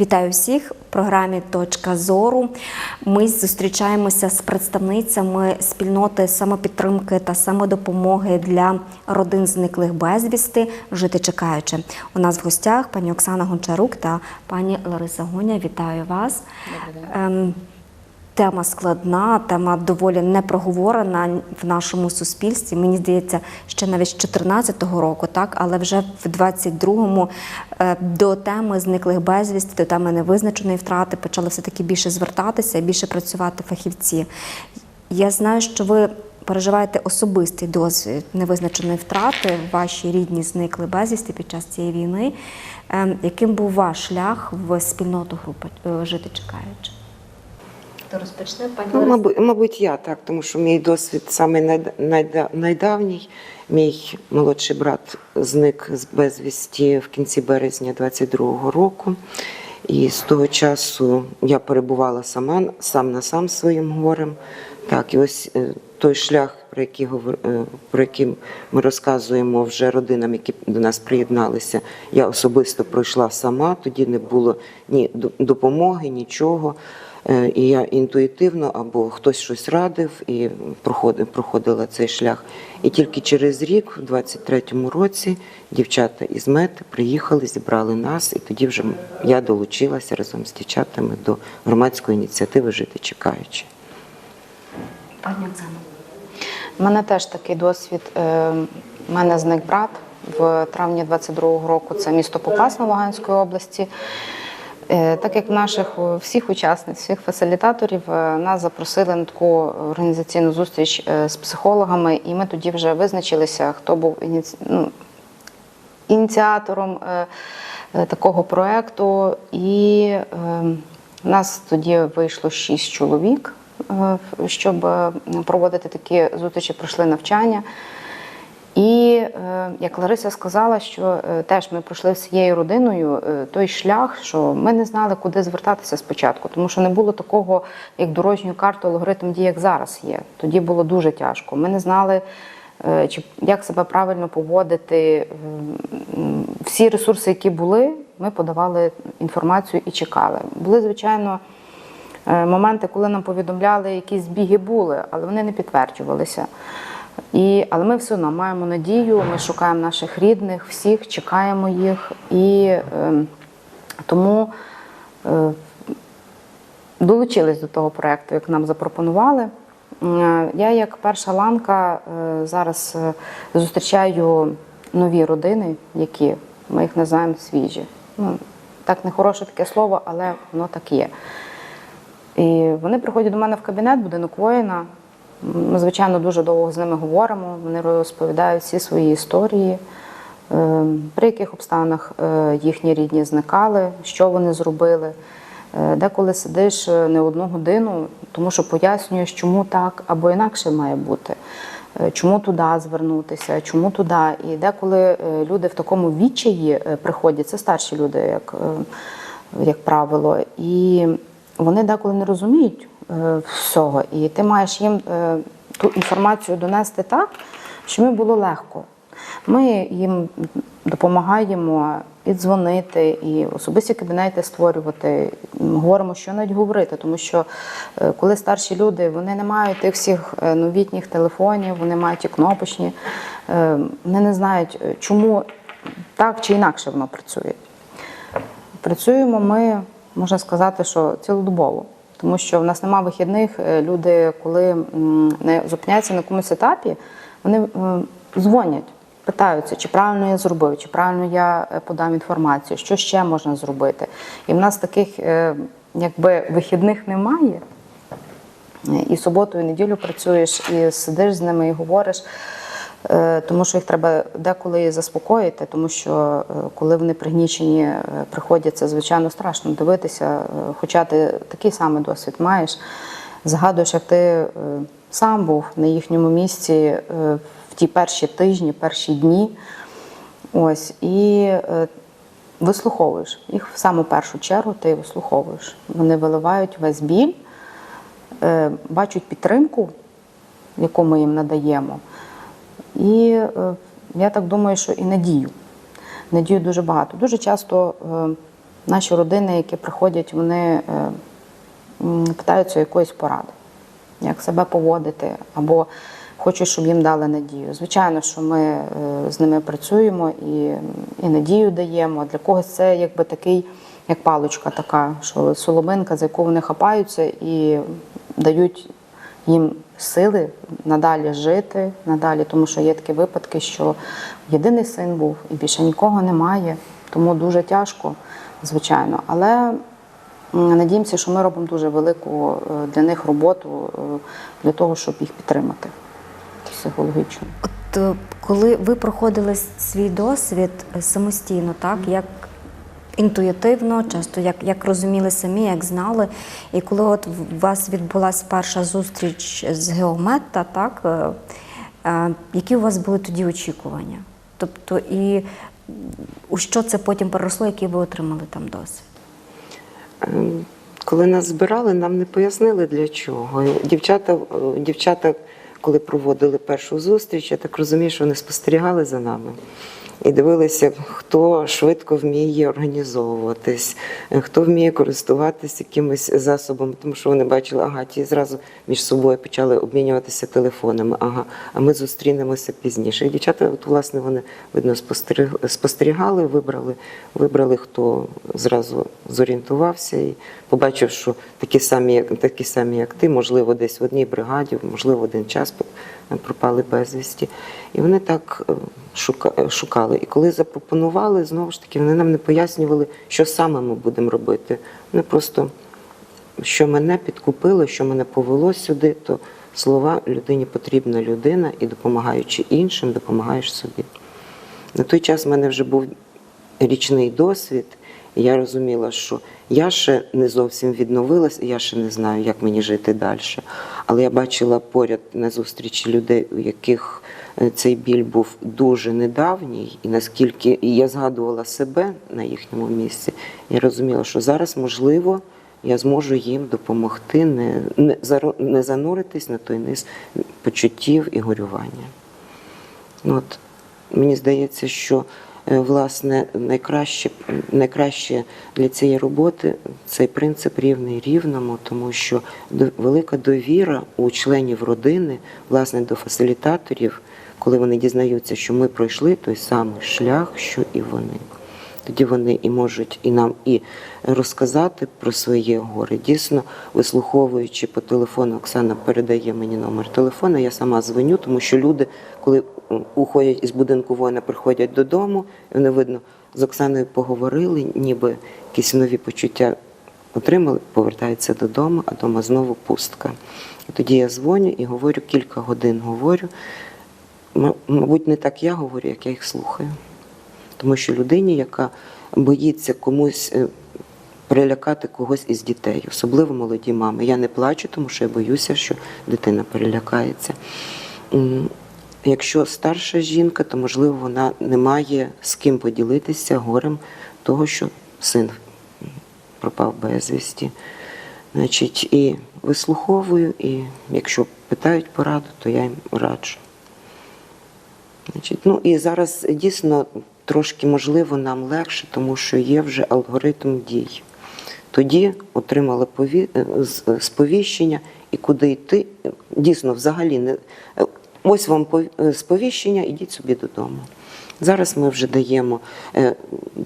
Вітаю всіх в програмі Точка зору. Ми зустрічаємося з представницями спільноти самопідтримки та самодопомоги для родин зниклих безвісти, жити чекаючи. У нас в гостях пані Оксана Гончарук та пані Лариса Гоня. Вітаю вас. Ем, Тема складна, тема доволі непроговорена в нашому суспільстві. Мені здається, ще навіть з 2014 року, так, але вже в 22-му е, до теми зниклих безвісти, до теми невизначеної втрати почали все-таки більше звертатися більше працювати фахівці. Я знаю, що ви переживаєте особистий досвід невизначеної втрати. Ваші рідні зникли безвісти під час цієї війни. Ем, Яким був ваш шлях в спільноту групи е, жити чекаючи? Хто розпочне, пані Ну, Лариса? мабуть, мабуть, я так, тому що мій досвід саме найда- найда- найдавній. Мій молодший брат зник з безвісті в кінці березня 22-го року. І з того часу я перебувала сама сам на сам зі своїм горем. Так, і ось е, той шлях, про який говор- е, про який ми розказуємо вже родинам, які до нас приєдналися, я особисто пройшла сама. Тоді не було ні до- допомоги, нічого. Е, І я інтуїтивно або хтось щось радив і проходила цей шлях. І тільки через рік, в 23-му році, дівчата із мети приїхали, зібрали нас, і тоді вже я долучилася разом з дівчатами до громадської ініціативи Жити чекаючи. Пані Оксано. У мене теж такий досвід. Е, У мене зник брат в травні 22-го року. Це місто Попасна Луганської області. Е, Так як наших е, всіх учасниць, всіх фасилітаторів е, нас запросили на таку організаційну зустріч з психологами, і ми тоді вже визначилися, хто був ну, ініціатором такого проекту. І нас тоді вийшло шість чоловік, щоб проводити такі зустрічі, пройшли навчання. І е, як Лариса сказала, що е, теж ми пройшли всією родиною е, той шлях, що ми не знали, куди звертатися спочатку, тому що не було такого, як дорожньої карти, алгоритм дій, як зараз є. Тоді було дуже тяжко. Ми не знали, чи як себе правильно поводити. Всі ресурси, які були, ми подавали інформацію і чекали. Були, звичайно, моменти, коли нам повідомляли, якісь збіги були, але вони не підтверджувалися. І, але ми все одно маємо надію, ми шукаємо наших рідних, всіх, чекаємо їх. І е, тому е, долучились до того проєкту, як нам запропонували. Е, Я, як перша ланка, е, зараз е, зустрічаю нові родини, які ми їх називаємо свіжі. Ну, так не хороше таке слово, але воно так є. І вони приходять до мене в кабінет, будинок воїна. Ми, звичайно, дуже довго з ними говоримо. Вони розповідають всі свої історії, е, при яких обставинах е, їхні рідні зникали, що вони зробили. Е, Деколи сидиш не одну годину, тому що пояснюєш, чому так або інакше має бути, чому туди звернутися, чому туди. І деколи люди в такому відчаї приходять, це старші люди, як, як правило, і вони деколи не розуміють всього. І ти маєш їм е, ту інформацію донести так, щоб їм було легко. Ми їм допомагаємо і дзвонити, і особисті кабінети створювати. Говоримо, що навіть говорити, тому що е, коли старші люди вони не мають тих всіх е, новітніх телефонів, вони мають і кнопочні, е, вони не знають, е, чому так чи інакше воно працює. Працюємо ми, можна сказати, що цілодобово, тому що в нас нема вихідних. Е, Люди, коли не зупиняються на якомусь етапі, вони дзвонять, питаються, чи правильно я зробив, чи правильно я е, подам інформацію, що ще можна зробити. І в нас таких е, якби вихідних немає. І суботу, і неділю працюєш, і сидиш з ними і говориш. Е, Тому що їх треба деколи заспокоїти, тому що е, коли вони пригнічені е, приходять, це звичайно страшно дивитися. Хоча ти такий самий досвід маєш, згадуєш, як ти сам був на їхньому місці в ті перші тижні, перші дні. Ось, і вислуховуєш їх в саму першу чергу, ти вислуховуєш. Вони виливають весь біль, бачать підтримку, яку ми їм надаємо. І е, я так думаю, що і надію. Надію дуже багато. Дуже часто е, Наші родини, які приходять, вони е, питаються якоїсь поради, як себе поводити, або хочуть, щоб їм дали надію. Звичайно, що ми е, з ними працюємо і, і надію даємо. Для когось це якби такий, як паличка така, що соломинка, за яку вони хапаються і дають їм сили надалі жити, надалі, тому що є такі випадки, що єдиний син був і більше нікого немає, тому дуже тяжко, звичайно. Але надіємося, що ми робимо дуже велику е, для них роботу е, для того, щоб їх підтримати психологічно. От е, коли ви проходили свій досвід самостійно, так як інтуїтивно, часто як, як розуміли самі, як знали, і коли от у вас відбулася перша зустріч з геомета, так е, е, які у вас були тоді очікування? Тобто, і у що це потім переросло, який ви отримали там досвід? Ем, Коли нас збирали, нам не пояснили для чого. Дівчата, е, дівчата, коли проводили першу зустріч, я так розумію, що вони спостерігали за нами. І дивилися, хто швидко вміє організовуватись, хто вміє користуватися якимись засобами, тому що вони бачили, ага, ті зразу між собою почали обмінюватися телефонами. Ага, а ми зустрінемося пізніше. І дівчата, от, власне, вони видно спостерігали, вибрали, вибрали, хто зразу зорієнтувався і побачив, що такі самі, такі самі, як ти, можливо, десь в одній бригаді, можливо, один час пропали безвісті. І вони так е, е, шукали. І коли запропонували, знову ж таки, вони нам не пояснювали, що саме ми будемо робити. Вони просто, що мене підкупило, що мене повело сюди, то слова людині потрібна людина, і допомагаючи іншим, допомагаєш собі. На той час в мене вже був річний досвід, я розуміла, що я ще не зовсім відновилась, я ще не знаю, як мені жити далі. Але я бачила поряд на зустрічі людей, у яких е, цей біль був дуже недавній, і наскільки і я згадувала себе на їхньому місці, я розуміла, що зараз можливо. Я зможу їм допомогти не, не, не зануритись на той низ почуттів і горювання. Ну, От, мені здається, що власне найкраще, найкраще для цієї роботи цей принцип рівний рівному, тому що велика довіра у членів родини, власне, до фасилітаторів, коли вони дізнаються, що ми пройшли той самий шлях, що і вони. Тоді вони і можуть і нам і розказати про своє горе. Дійсно, вислуховуючи по телефону, Оксана передає мені номер телефона. Я сама дзвоню, тому що люди, коли уходять із будинку воїна, приходять додому, і вони видно з Оксаною поговорили, ніби якісь нові почуття отримали, повертаються додому, а вдома знову пустка. І тоді я дзвоню і говорю кілька годин говорю. Мабуть, не так я говорю, як я їх слухаю. Тому що людині, яка боїться комусь е, перелякати когось із дітей, особливо молоді мами. Я не плачу, тому що я боюся, що дитина перелякається. Якщо старша жінка, то можливо вона не має з ким поділитися горем того, що син пропав безвісті. Значить, і вислуховую, і якщо питають пораду, то я їм раджу. Значить, ну і зараз дійсно трошки можливо нам легше, тому що є вже алгоритм дій. Тоді отримали пові... е, е, сповіщення і куди йти. Дійсно, взагалі не е, ось вам пов- е, сповіщення, ідіть собі додому. Зараз ми вже даємо, е,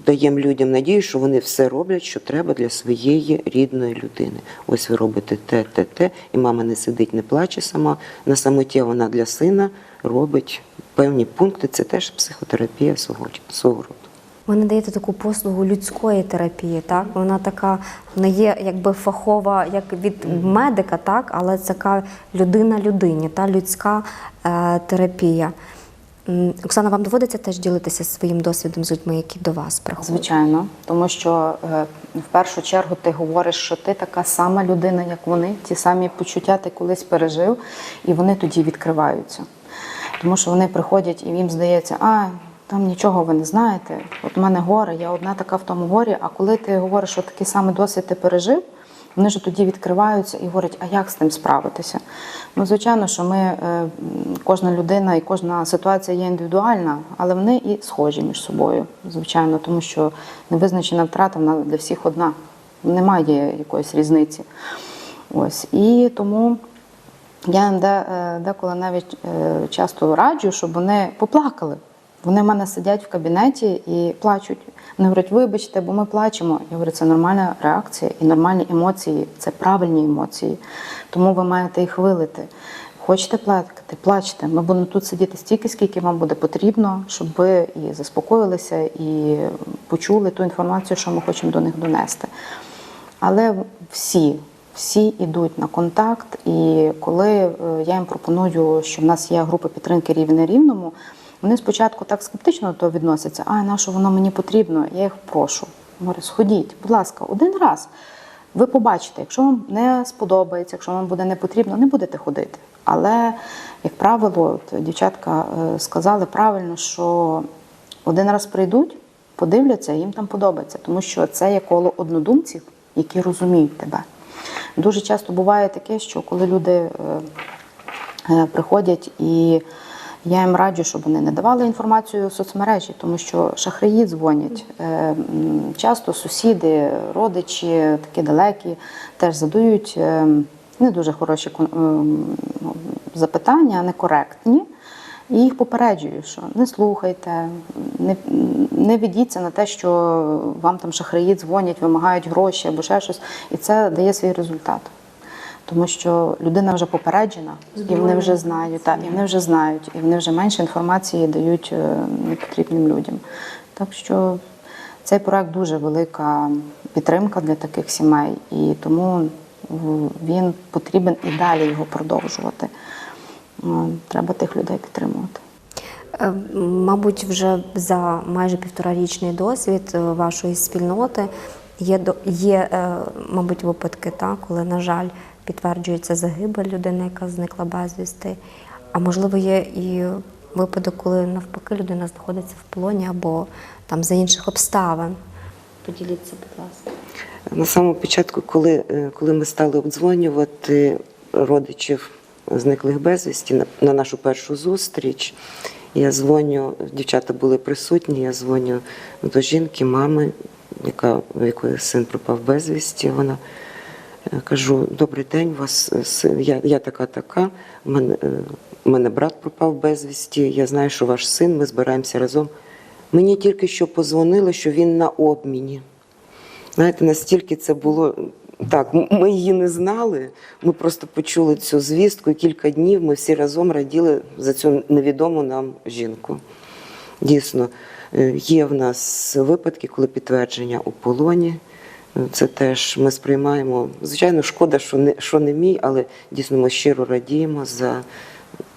даємо людям надію, що вони все роблять, що треба для своєї рідної людини. Ось ви робите те, те, те, і мама не сидить, не плаче сама на самоті, вона для сина робить певні пункти. Це теж психотерапія свого, свого роду. Ви надаєте таку послугу людської терапії, так? Вона така не є якби фахова, як від медика, так, але це така людина людині, та людська е, терапія. Оксана, вам доводиться теж ділитися своїм досвідом з людьми, які до вас приходять? Звичайно, тому що е, в першу чергу ти говориш, що ти така сама людина, як вони, ті самі почуття ти колись пережив, і вони тоді відкриваються. Тому що вони приходять і їм здається, а там нічого ви не знаєте. От у мене горе, я одна така в тому горі. А коли ти говориш, що такий самий досвід ти пережив, Вони ж тоді відкриваються і говорять, а як з тим справитися? Ну, звичайно, що ми, е, кожна людина і кожна ситуація є індивідуальна, але вони і схожі між собою, звичайно, тому що невизначена втрата вона для всіх одна. Немає якоїсь різниці. Ось. І тому я е, деколи навіть е, часто раджу, щоб вони поплакали. Вони в мене сидять в кабінеті і плачуть. Вони говорять, вибачте, бо ми плачемо. Я говорю, це нормальна реакція і нормальні емоції, це правильні емоції. Тому ви маєте їх вилити. Хочете плакати, плачте. Ми будемо тут сидіти стільки, скільки вам буде потрібно, щоб ви і заспокоїлися, і почули ту інформацію, що ми хочемо до них донести. Але всі, всі йдуть на контакт, і коли е, я їм пропоную, що в нас є група підтримки рівень на рівному, вони спочатку так скептично до того відносяться, а на що воно мені потрібно, я їх прошу. Говорю, сходіть, будь ласка, один раз. Ви побачите, якщо вам не сподобається, якщо вам буде не потрібно, не будете ходити. Але, як правило, от дівчатка е, сказали правильно, що один раз прийдуть, подивляться, їм там подобається, тому що це є коло однодумців, які розуміють тебе. Дуже часто буває таке, що коли люди е, е, приходять і я їм раджу, щоб вони не давали інформацію в соцмережі, тому що шахраї дзвонять. Е, Часто сусіди, родичі, такі далекі, теж задають е, не дуже хороші ем, запитання, некоректні. І їх попереджую, що не слухайте, не, не ведіться на те, що вам там шахраї дзвонять, вимагають гроші або ще щось, і це дає свій результат. Тому що людина вже попереджена, і вони вже знають, так, і вони вже знають, і вони вже менше інформації дають е, непотрібним людям. Так що цей проект дуже велика підтримка для таких сімей, і тому він потрібен і далі його продовжувати. Е, Треба тих людей підтримувати. Е, Мабуть, вже за майже півторарічний досвід е, вашої спільноти є, до- є мабуть, випадки, та, коли, на жаль, підтверджується загибель людини, яка зникла безвісти. А можливо, є і випадок, коли навпаки людина знаходиться в полоні або там за інших обставин. Поділіться, будь ласка. На самому початку, коли, коли ми стали обдзвонювати родичів зниклих безвісті на, на нашу першу зустріч, я дзвоню, дівчата були присутні, я дзвоню до жінки, мами, яка, в якої син пропав безвісті. Вона е, кажу: добрий день, вас е, я, я така, така. У мене, е, мене брат пропав безвісті. Я знаю, що ваш син, ми збираємося разом. Мені тільки що позвонили, що він на обміні. Знаєте, настільки це було так, ми її не знали. Ми просто почули цю звістку. і Кілька днів ми всі разом раділи за цю невідому нам жінку. Дійсно, е, є в нас випадки, коли підтвердження у полоні. Це теж ми сприймаємо. Звичайно, шкода, що не, що не мій, але дійсно ми щиро радіємо за,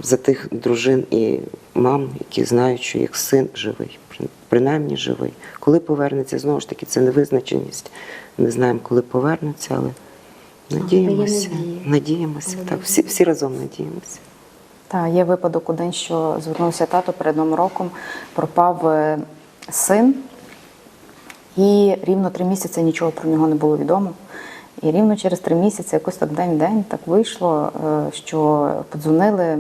за тих дружин і мам, які знають, що їх син живий, принаймні живий. Коли повернеться, знову ж таки, це невизначеність. Не знаємо, коли повернеться, але надіємося. Надіємося. Так, всі, всі разом надіємося. Так, є випадок один, що звернувся тато перед Новим роком, пропав е, син, і рівно три місяці нічого про нього не було відомо. І рівно через три місяці, якось так день-день, так вийшло, е, що подзвонили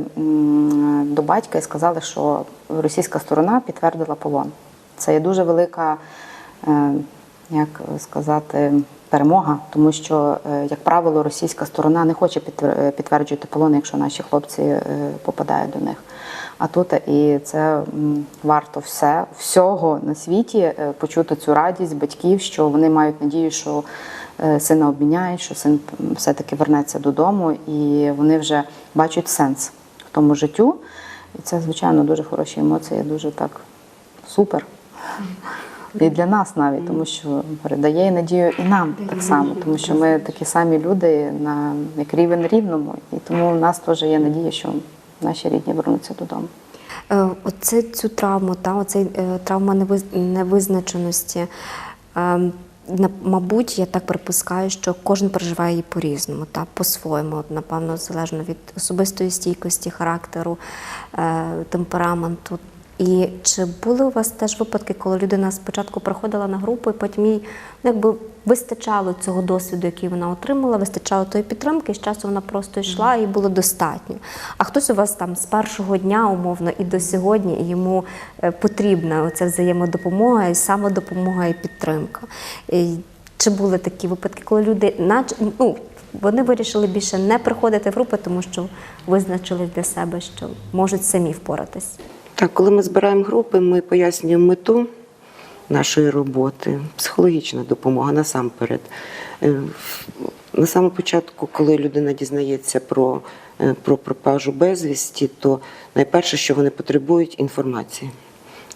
до батька і сказали, що російська сторона підтвердила полон. Це є дуже велика, е, як сказати, перемога, тому що, е, як правило, російська сторона не хоче е, підтверджувати полон, якщо наші хлопці попадають до них. А тут і це варто все, всього на світі почути цю радість батьків, що вони мають надію, що сина обміняють, що син все-таки вернеться додому, і вони вже бачать сенс в тому життю. І це, звичайно, дуже хороші емоції, дуже так супер. І для нас навіть, тому що передає надію і нам так само, тому що ми такі самі люди на як рівень рівному, і тому в нас теж є надія, що наші рідні вернуться додому. Е, Оце цю травму, та оцей е, травма невиз- невизначеності. е, Мабуть, я так припускаю, що кожен переживає її по-різному, та по-своєму, напевно, залежно від особистої стійкості, характеру, темпераменту. І чи були у вас теж випадки, коли людина спочатку приходила на групу, і потім їй ну, якби вистачало цього досвіду, який вона отримала, вистачало тої підтримки, і з часу вона просто йшла і було достатньо. А хтось у вас там з першого дня, умовно, і до сьогодні, і йому е, потрібна оця взаємодопомога, і самодопомога, і підтримка. І Чи були такі випадки, коли люди, нач... ну, вони вирішили більше не приходити в групи, тому що визначили для себе, що можуть самі впоратись? Так, коли ми збираємо групи, ми пояснюємо мету нашої роботи, психологічна допомога насамперед. Е, На самому початку, коли людина дізнається про, е, про пропажу безвісті, то найперше, що вони потребують, інформації.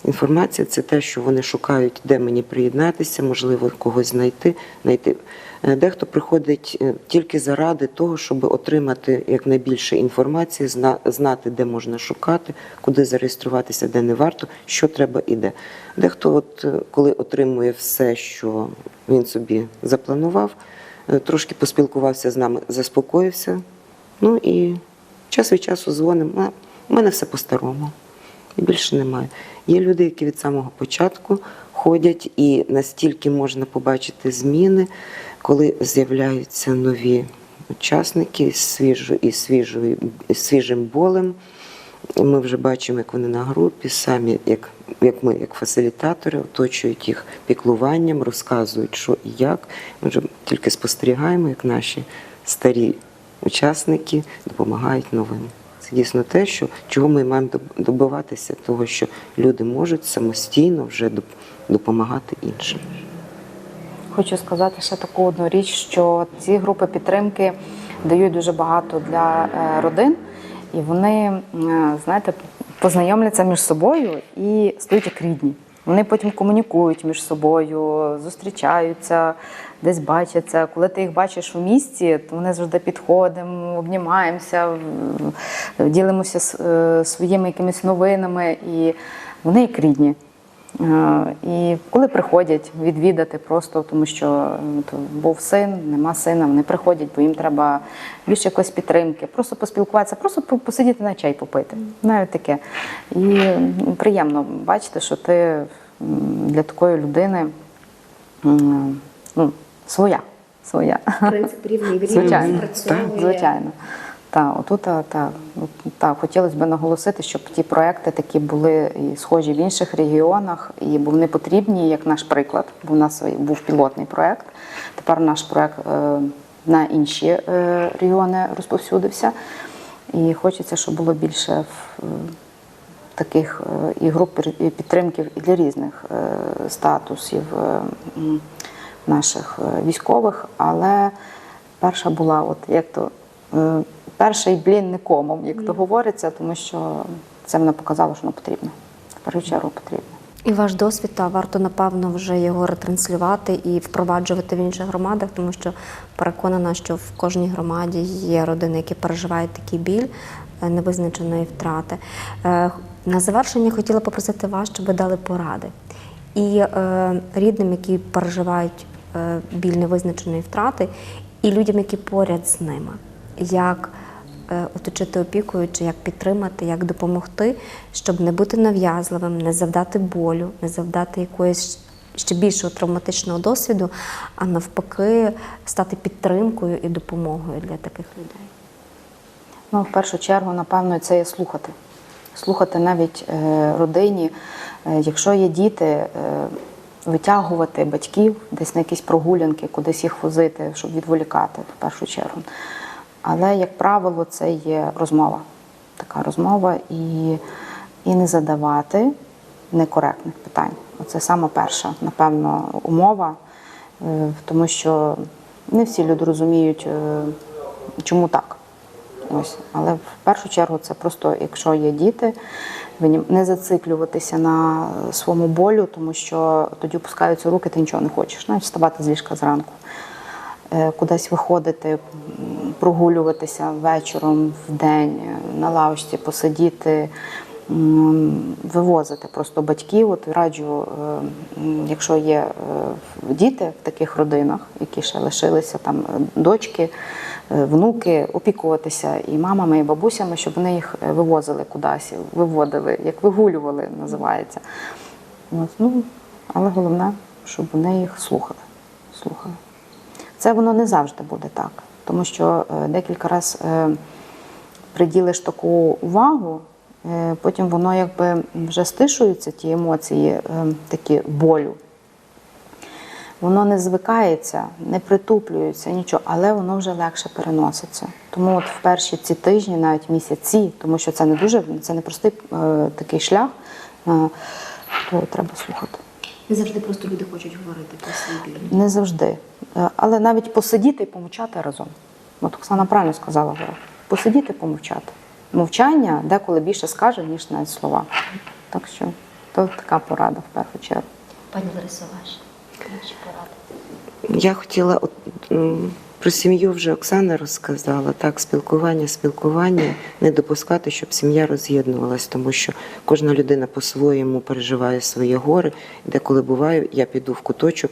Інформація це те, що вони шукають, де мені приєднатися, можливо, когось знайти. знайти. Е, Дехто приходить е, тільки заради того, щоб отримати якнайбільше інформації, знати, де можна шукати, куди зареєструватися, де не варто, що треба і де. Дехто, от, е, коли отримує все, що він собі запланував, трошки поспілкувався з нами, заспокоївся. Ну і час від часу дзвонимо. У мене все по-старому. І більше немає. Є люди, які від самого початку ходять, і настільки можна побачити зміни, коли з'являються нові учасники з свіжо, і свіжою, свіжим болем. Ми вже бачимо, як вони на групі, самі, як, як ми, як фасилітатори, оточують їх піклуванням, розказують, що і як. Ми вже тільки спостерігаємо, як наші старі учасники допомагають новим. Дійсно те, що, чого ми маємо доб- добиватися, того, що люди можуть самостійно вже допомагати іншим. Хочу сказати ще таку одну річ, що ці групи підтримки дають дуже багато для е, родин, і вони, е, знаєте, познайомляться між собою і стають як рідні. Вони потім комунікують між собою, зустрічаються, десь бачаться. Коли ти їх бачиш у місті, то вони завжди підходимо, обнімаємося, ділимося е, своїми якимись новинами, і вони як рідні. Е, І коли приходять відвідати просто, тому що то був син, нема сина, вони приходять, бо їм треба більше якоїсь підтримки, просто поспілкуватися, просто посидіти на чай попити. Навіть таке. І приємно бачити, що ти для такої людини ну, своя. своя. Принцип рівний в Звичайно, звичайно. Так, отут та, та, та, хотілося б наголосити, щоб ті проекти такі були і схожі в інших регіонах, і вони потрібні, як наш приклад. Бо у нас був пілотний проект. Тепер наш проект е, на інші е, регіони розповсюдився. І хочеться, щоб було більше в, е, таких і груп підтримків і для різних статусів наших військових. Але перша була, от як то перший блін не комом, як то говориться, тому що це мене показало, що воно потрібно. В першу чергу потрібно. І ваш досвід, та варто напевно вже його ретранслювати і впроваджувати в інших громадах, тому що переконана, що в кожній громаді є родини, які переживають такий біль е, невизначеної втрати. Е, На завершення хотіла попросити вас, щоб ви дали поради і е, рідним, які переживають біль невизначеної втрати, і людям, які поряд з ними. Як оточити опікою, чи як підтримати, як допомогти, щоб не бути нав'язливим, не завдати болю, не завдати якоїсь ще більшого травматичного досвіду, а навпаки, стати підтримкою і допомогою для таких людей. Ну, в першу чергу, напевно, це є слухати. Слухати навіть е, родині. Е, якщо є діти, е, витягувати батьків десь на якісь прогулянки, кудись їх возити, щоб відволікати в першу чергу. Але, як правило, це є розмова. Така розмова і, і не задавати некоректних питань. Оце саме перша, напевно, умова, е, тому що не всі люди розуміють, е, чому так. Ось, але в першу чергу це просто, якщо є діти, не зациклюватися на своєму болю, тому що тоді опускаються руки, ти нічого не хочеш. Навіть вставати з ліжка зранку, кудись виходити, прогулюватися вечором в день е, на лавочці, посидіти, вивозити просто батьків. От раджу, е, якщо є е, діти в таких родинах, які ще лишилися там е, дочки е, внуки опікуватися і мамами, і бабусями, щоб вони їх е, вивозили кудись, виводили, як вигулювали, називається. Ну, але головне, щоб вони їх слухали. слухали. Це воно не завжди буде так, тому що е, декілька разів е, приділиш таку увагу, е, потім воно якби вже стишуються ті емоції, такі болю. Воно не звикається, не притуплюється, нічого, але воно вже легше переноситься. Тому от в перші ці тижні, навіть місяці, тому що це не дуже це не простий е, такий шлях, е, то треба слухати. Не завжди просто люди хочуть говорити про свій біль. Не завжди. Е, Але навіть посидіти і помовчати разом. От Оксана правильно сказала, вона: посидіти і помовчати. Мовчання деколи більше скаже, ніж навіть слова. Так що то така порада в першу чергу. Пані Ларисо, ваша порада. поради. Я хотіла про сім'ю вже Оксана розказала. Так, спілкування, спілкування, не допускати, щоб сім'я роз'єднувалась, тому що кожна людина по-своєму переживає своє горе. Деколи буває, я піду в куточок,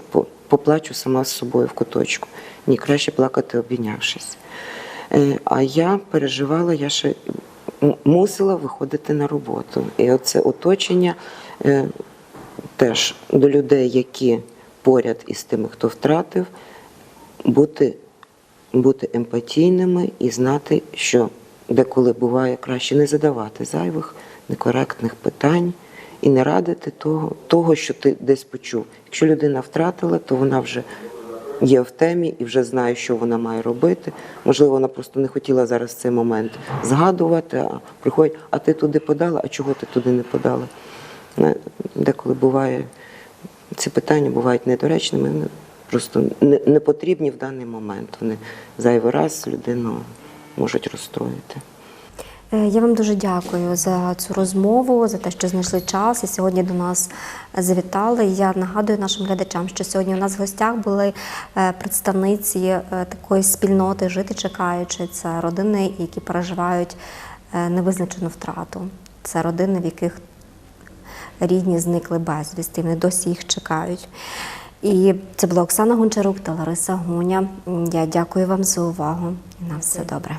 поплачу сама з собою в куточку. Ні, краще плакати, обійнявшись. Е, А я переживала, я ще мусила виходити на роботу. І оце оточення е, теж до людей, які поряд із тими, хто втратив, бути, бути емпатійними і знати, що деколи буває краще не задавати зайвих, некоректних питань і не радити того, того, що ти десь почув. Якщо людина втратила, то вона вже є в темі і вже знає, що вона має робити. Можливо, вона просто не хотіла зараз цей момент згадувати, а приходить, а ти туди подала, а чого ти туди не подала? Деколи буває, ці питання бувають недоречними, просто не, не потрібні в даний момент. Вони зайвий раз людину можуть розстроїти. Е, Я вам дуже дякую за цю розмову, за те, що знайшли час і сьогодні до нас завітали. Я нагадую нашим глядачам, що сьогодні у нас в гостях були е, представниці е, такої спільноти Жити чекаючи. Це родини, які переживають невизначену втрату. Це родини, в яких рідні зникли безвісти, вони досі їх чекають. І це була Оксана Гончарук та Лариса Гуня. Я дякую вам за увагу. На все добре.